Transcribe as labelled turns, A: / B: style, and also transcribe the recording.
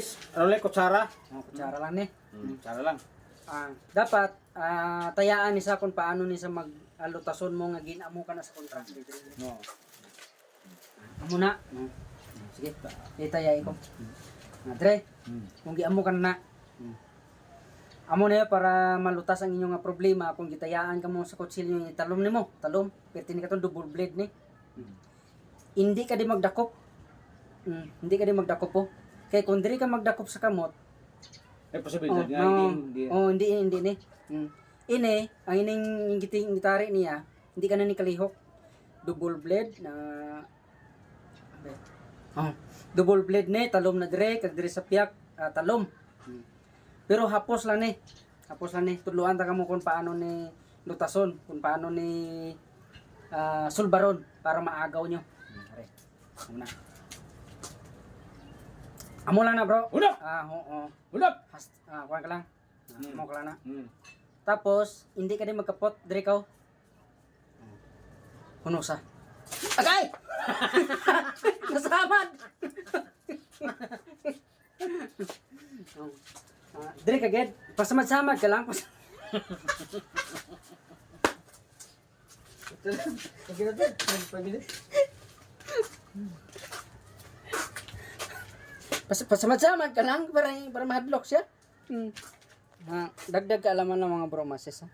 A: Is, ano lang, kutsara?
B: Oh, kutsara lang ni.
A: Hmm, kutsara lang.
B: Ah, dapat ah, tayaan ni sa kung paano ni sa mag alutason mo nga ginamo ka na sa contract.
A: No.
B: Amo na. No. Sige, itayay ko. Ah, Dre,
A: Hmm.
B: kung giamo ka na. Amo na para malutas ang inyong problema kung gitayaan ka mo sa kutsilyo ni talom nimo, talom, perti ni ka tong double blade ni. Hindi ka di magdakop. Mm, hindi ka di magdakop po. Kaya kung diri ka magdakop sa kamot,
A: May posibilidad
B: Oh,
A: nga,
B: no.
A: hindi, hindi.
B: Oh, hindi, hindi ni. Mm. Ini, ang ining giting gitari niya, hindi ka na ni kalihok. Double blade na Oh, double blade ni, talom na dire, kag dire sa piyak, ah, talom. Mm. Pero hapos lang ni. Hapos lang ni. Tudluan ta kamo kung paano ni lutason, kung paano ni ah, sulbaron para maagaw nyo. Mm, are. Amo lang na bro.
A: Hulap!
B: Ah, oo.
A: Hulap!
B: Has, ah, kuha ka lang. Ah,
A: Mm.
B: Amo ka lang na.
A: Hmm.
B: Tapos, hindi ka din magkapot, dire ka. Kuno sa. Agay! Nasamad! oh. Ah, dire ka, Ged. Pasamad-samad ka lang. Pas-
A: Sige natin, pagbilis.
B: Pas pasamad-samad ka lang para, para mahadlok siya. Hmm. Ah, dagdag kaalaman ng mga bromases. Ha?